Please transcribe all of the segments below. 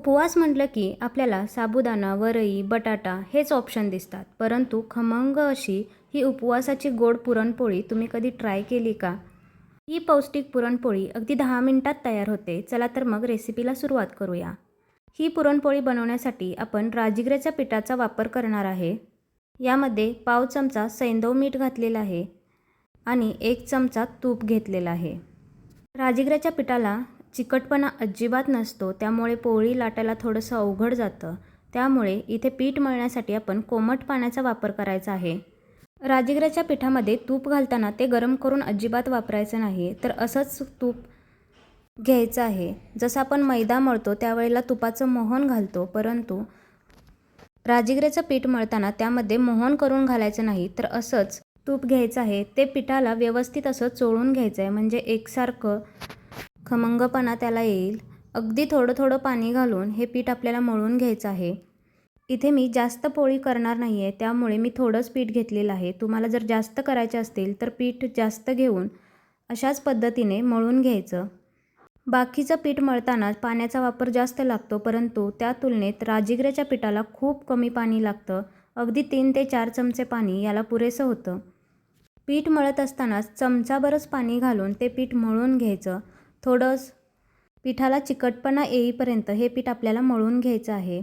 उपवास म्हटलं की आपल्याला साबुदाणा वरई बटाटा हेच ऑप्शन दिसतात. परंतु खमंग अशी ही उपवासाची गोड पुरणपोळी तुम्ही कधी ट्राय केली का? ही पौष्टिक पुरणपोळी अगदी दहा मिनिटात तयार होते. चला तर मग रेसिपीला सुरुवात करूया. ही पुरणपोळी बनवण्यासाठी आपण राजगिऱ्याच्या पिठाचा वापर करणार आहे. यामध्ये पाव चमचा सैंदव मीठ घातलेलं आहे आणि एक चमचा तूप घेतलेला आहे. राजगिऱ्याच्या पिठाला चिकटपणा अजिबात नसतो त्यामुळे पोळी लाटायला थोडंसं अवघड जातं. त्यामुळे इथे पीठ मळण्यासाठी आपण कोमट पाण्याचा वापर करायचा आहे. राजगिराच्या पिठामध्ये तूप घालताना ते गरम करून अजिबात वापरायचं नाही तर असंच तूप घ्यायचं आहे. जसं आपण मैदा मळतो त्यावेळेला तुपाचं मोहन घालतो परंतु राजगिऱ्याचं पीठ मळताना त्यामध्ये मोहन करून घालायचं नाही तर असंच तूप घ्यायचं आहे. ते पिठाला व्यवस्थित असं चोळून घ्यायचं आहे म्हणजे एकसारखं खमंगपणा त्याला येईल. अगदी थोडं थोडं पाणी घालून हे पीठ आपल्याला मळून घ्यायचं आहे. इथे मी जास्त पोळी करणार नाही आहे त्यामुळे मी थोडंच पीठ घेतलेलं आहे. तुम्हाला जर जास्त करायचे असतील तर पीठ जास्त घेऊन अशाच पद्धतीने मळून घ्यायचं. बाकीचं पीठ मळताना पाण्याचा वापर जास्त लागतो परंतु त्या तुलनेत राजगिऱ्याच्या पिठाला खूप कमी पाणी लागतं. अगदी तीन ते चार चमचे पाणी याला पुरेसं होतं. पीठ मळत असतानाच चमचाभरच पाणी घालून ते पीठ मळून घ्यायचं. थोडंच पिठाला चिकटपणा येईपर्यंत हे पीठ आपल्याला मळून घ्यायचं आहे.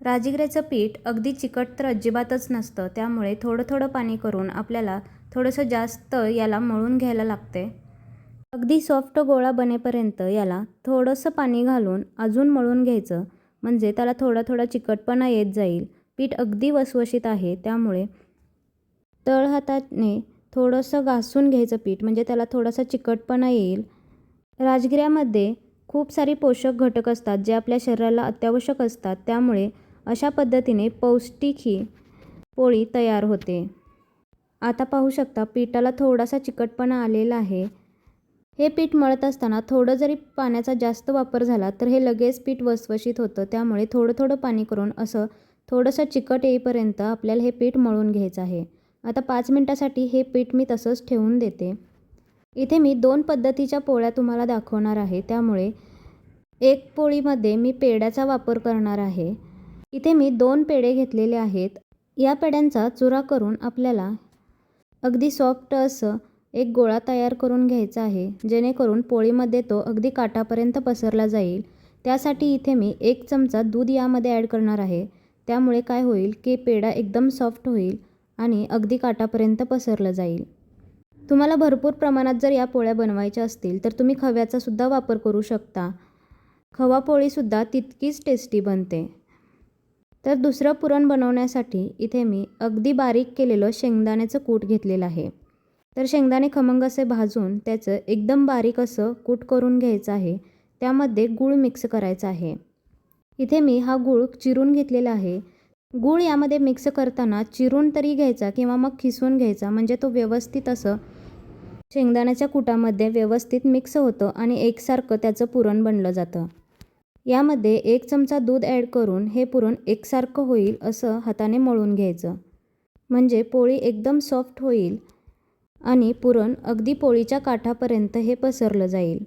राजगिऱ्याचं पीठ अगदी चिकट तर अजिबातच नसतं त्यामुळे थोडं थोडं पाणी करून आपल्याला थोडंसं जास्त याला मळून घ्यायला लागते. अगदी सॉफ्ट गोळा बनेपर्यंत याला थोडंसं पाणी घालून अजून मळून घ्यायचं म्हणजे त्याला थोडा थोडा चिकटपणा येत जाईल. पीठ अगदी वसवशीत आहे त्यामुळे तळहाताने थोडंसं घासून घ्यायचं पीठ म्हणजे त्याला थोडासा चिकटपणा येईल. राजगिऱ्यामध्ये खूप सारी पोषक घटक असतात जे आपल्या शरीराला अत्यावश्यक असतात. त्यामुळे अशा पद्धतीने पौष्टिक ही पोळी तयार होते. आता पाहू शकता पिठाला थोडासा चिकटपणा आलेला आहे. हे पीठ मळत असताना थोडं जरी पाण्याचा जास्त वापर झाला तर हे लगेच पीठ वसवशीत होतं. त्यामुळे थोडं थोडं पाणी करून असं थोडंसं चिकट येईपर्यंत आपल्याला हे पीठ मळून घ्यायचं आहे. आता पाच मिनटासाठी हे पीठ मी तसंच ठेवून देते. इथे मी दोन पद्धतीच्या पोळ्या तुम्हाला दाखवणार आहे. त्यामुळे एक पोळीमध्ये मी पेड्याचा वापर करणार आहे. इथे मी दोन पेढे घेतलेले आहेत. या पेड्यांचा चुरा करून आपल्याला अगदी सॉफ्ट असं एक गोळा तयार करून घ्यायचा आहे. जेणेकरून पोळीमध्ये तो अगदी काठापर्यंत पसरला जाईल. त्यासाठी इथे मी एक चमचा दूध यामध्ये ॲड करणार आहे. त्यामुळे काय होईल की पेढा एकदम सॉफ्ट होईल आणि अगदी काठापर्यंत पसरलं जाईल. तुम्हाला भरपूर प्रमाणात जर या पोळ्या बनवायच्या असतील तर तुम्ही खव्याचा सुद्धा वापर करू शकता. खवा पोळीसुद्धा तितकीच टेस्टी बनते. तर दुसरं पुरण बनवण्यासाठी इथे मी अगदी बारीक केलेलं शेंगदाण्याचं कूट घेतलेलं आहे. तर शेंगदाणे खमंग असे भाजून त्याचं एकदम बारीक असं कूट करून घ्यायचं आहे. त्यामध्ये गूळ मिक्स करायचा आहे. इथे मी हा गूळ चिरून घेतलेला आहे. गूळ यामध्ये मिक्स करताना चिरून तरी घ्यायचा किंवा मग खिसून घ्यायचा. म्हणजे तो व्यवस्थित असं शेंगदाण्याच्या कुटामध्ये व्यवस्थित मिक्स होतं आणि एकसारखं त्याचं पुरण बनलं जातं. यामध्ये एक चमचा दूध ॲड करून हे पुरण एकसारखं होईल असं हाताने मळून घ्यायचं. म्हणजे पोळी एकदम सॉफ्ट होईल आणि पुरण अगदी पोळीच्या काठापर्यंत हे पसरलं जाईल.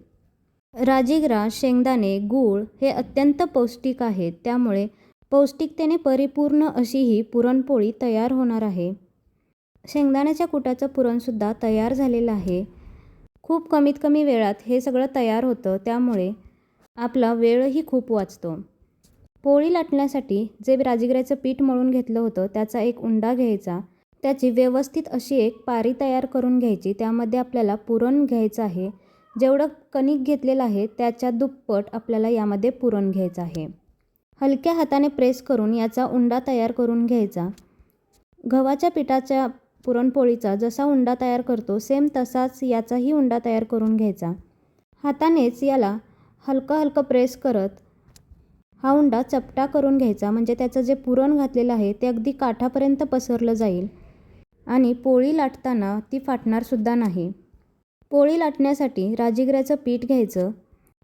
राजीगरा शेंगदाणे गूळ हे अत्यंत पौष्टिक आहेत. त्यामुळे पौष्टिकतेने परिपूर्ण अशी ही पुरणपोळी तयार होणार आहे. शेंगदाण्याच्या कुटाचं पुरणसुद्धा तयार झालेलं आहे. खूप कमीत कमी वेळात हे सगळं तयार होतं त्यामुळे आपला वेळही खूप वाचतो. पोळी लाटण्यासाठी जे राजगिऱ्याचं पीठ मळून घेतलं होतं त्याचा एक उंडा घ्यायचा. त्याची व्यवस्थित अशी एक पारी तयार करून घ्यायची. त्यामध्ये आपल्याला पुरण घ्यायचं आहे. जेवढं कणिक घेतलेलं आहे त्याच्या दुप्पट आपल्याला यामध्ये पुरण घ्यायचं आहे. हलक्या हाताने प्रेस करून याचा उंडा तयार करून घ्यायचा. गव्हाच्या पिठाच्या पुरणपोळीचा जसा उंडा तयार करतो सेम तसाच याचाही उंडा तयार करून घ्यायचा. हातानेच याला हलकं हलकं प्रेस करत हा उंडा चपटा करून घ्यायचा म्हणजे त्याचं जे पुरण घातलेलं आहे ते अगदी काठापर्यंत पसरलं जाईल आणि पोळी लाटताना ती फाटणारसुद्धा नाही. पोळी लाटण्यासाठी राजगिऱ्याचं पीठ घ्यायचं.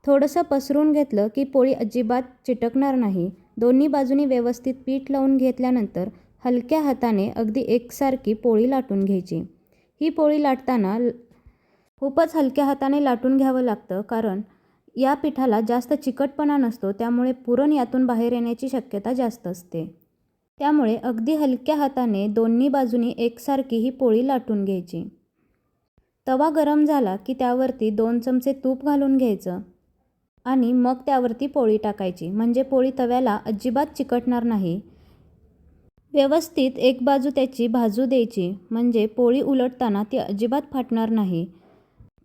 थोडंसं पसरून घेतलं की पोळी अजिबात चिटकणार नाही. दोन्ही बाजूनी व्यवस्थित पीठ लावून घेतल्यानंतर हलक्या हाताने अगदी एकसारखी पोळी लाटून घ्यायची. ही पोळी लाटताना खूपच हलक्या हाताने लाटून घ्यावं लागतं कारण या पिठाला जास्त चिकटपणा नसतो त्यामुळे पुरण यातून बाहेर येण्याची शक्यता जास्त असते. त्यामुळे अगदी हलक्या हाताने दोन्ही बाजूनी एकसारखी ही पोळी लाटून घ्यायची. तवा गरम झाला की त्यावरती दोन चमचे तूप घालून घ्यायचं. आणि मग त्यावरती पोळी टाकायची. म्हणजे पोळी तव्याला अजिबात चिकटणार नाही. व्यवस्थित एक बाजू त्याची भाजू द्यायची. म्हणजे पोळी उलटताना ती अजिबात फाटणार नाही.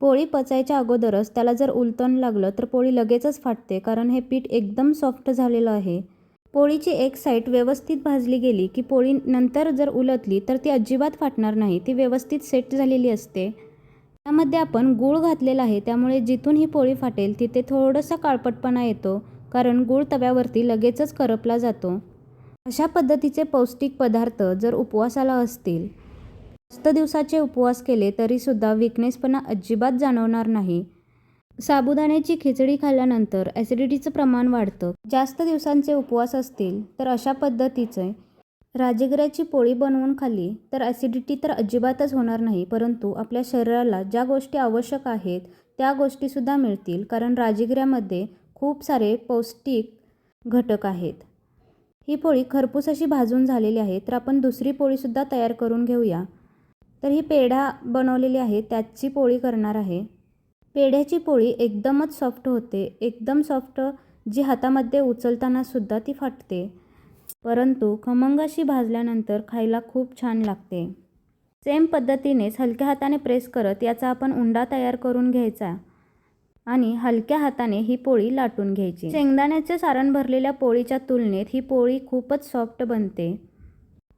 पोळी पचायच्या अगोदरच त्याला जर उलटण लागलं तर पोळी लगेचच फाटते कारण हे पीठ एकदम सॉफ्ट झालेलं आहे. पोळीची एक साईड व्यवस्थित भाजली गेली की पोळी नंतर जर उलटली तर ती अजिबात फाटणार नाही. ती व्यवस्थित सेट झालेली असते. त्यामध्ये आपण गूळ घातलेला आहे त्यामुळे जिथून ही पोळी फाटेल तिथे थोडंसं काळपटपणा येतो कारण गूळ तव्यावरती लगेचच करपला जातो. अशा पद्धतीचे पौष्टिक पदार्थ जर उपवासाला असतील जास्त दिवसाचे उपवास केले तरीसुद्धा विकनेसपणा अजिबात जाणवणार नाही. साबुदाण्याची खिचडी खाल्ल्यानंतर ॲसिडिटीचं प्रमाण वाढतं. जास्त दिवसांचे उपवास असतील तर अशा पद्धतीचे राजगिऱ्याची पोळी बनवून खाल्ली तर ॲसिडिटी तर अजिबातच होणार नाही परंतु आपल्या शरीराला ज्या गोष्टी आवश्यक आहेत त्या गोष्टीसुद्धा मिळतील कारण राजगिऱ्यामध्ये खूप सारे पौष्टिक घटक आहेत. ही पोळी खरपूस अशी भाजून झालेली आहे तर आपण दुसरी पोळीसुद्धा तयार करून घेऊया. तर ही पेढा बनवलेली आहे त्याची पोळी करणार आहे. पेढ्याची पोळी एकदमच सॉफ्ट होते एकदम सॉफ्ट जी हातामध्ये उचलतानासुद्धा ती फाटते. परंतु खमंगाशी भाजल्यानंतर खायला खूप छान लागते. सेम पद्धतीनेच हलक्या हाताने प्रेस करत याचा आपण उंडा तयार करून घ्यायचा आणि हलक्या हाताने ही पोळी लाटून घ्यायची. शेंगदाण्याचे सारण भरलेल्या पोळीच्या तुलनेत ही पोळी खूपच सॉफ्ट बनते.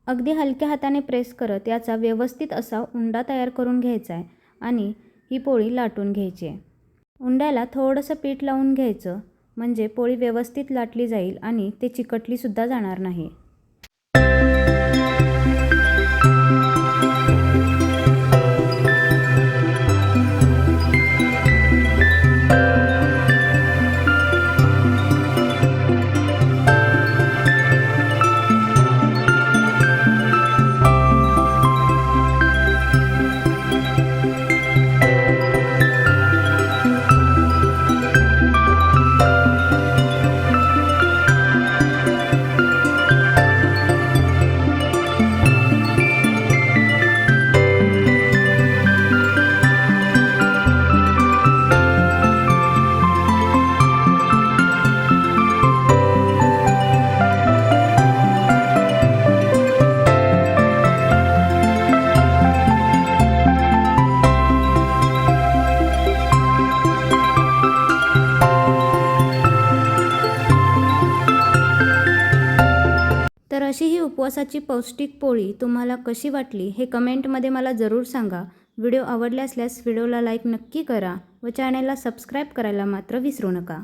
अगदी हलक्या हाताने प्रेस करत याचा व्यवस्थित असा उंडा तयार करून घ्यायचा आहे आणि ही पोळी लाटून घ्यायची आहे. उंड्याला थोडंसं पीठ लावून घ्यायचं. म्हणजे पोळी व्यवस्थित लाटली जाईल आणि ते चिकटलीसुद्धा जाणार नाही. अशी ही उपवासाची पौष्टिक पोळी तुम्हाला कशी वाटली हे कमेंटमध्ये मला जरूर सांगा. व्हिडिओ आवडले असल्यास व्हिडिओला लाईक नक्की करा व चॅनेलला सबस्क्राईब करायला मात्र विसरू नका.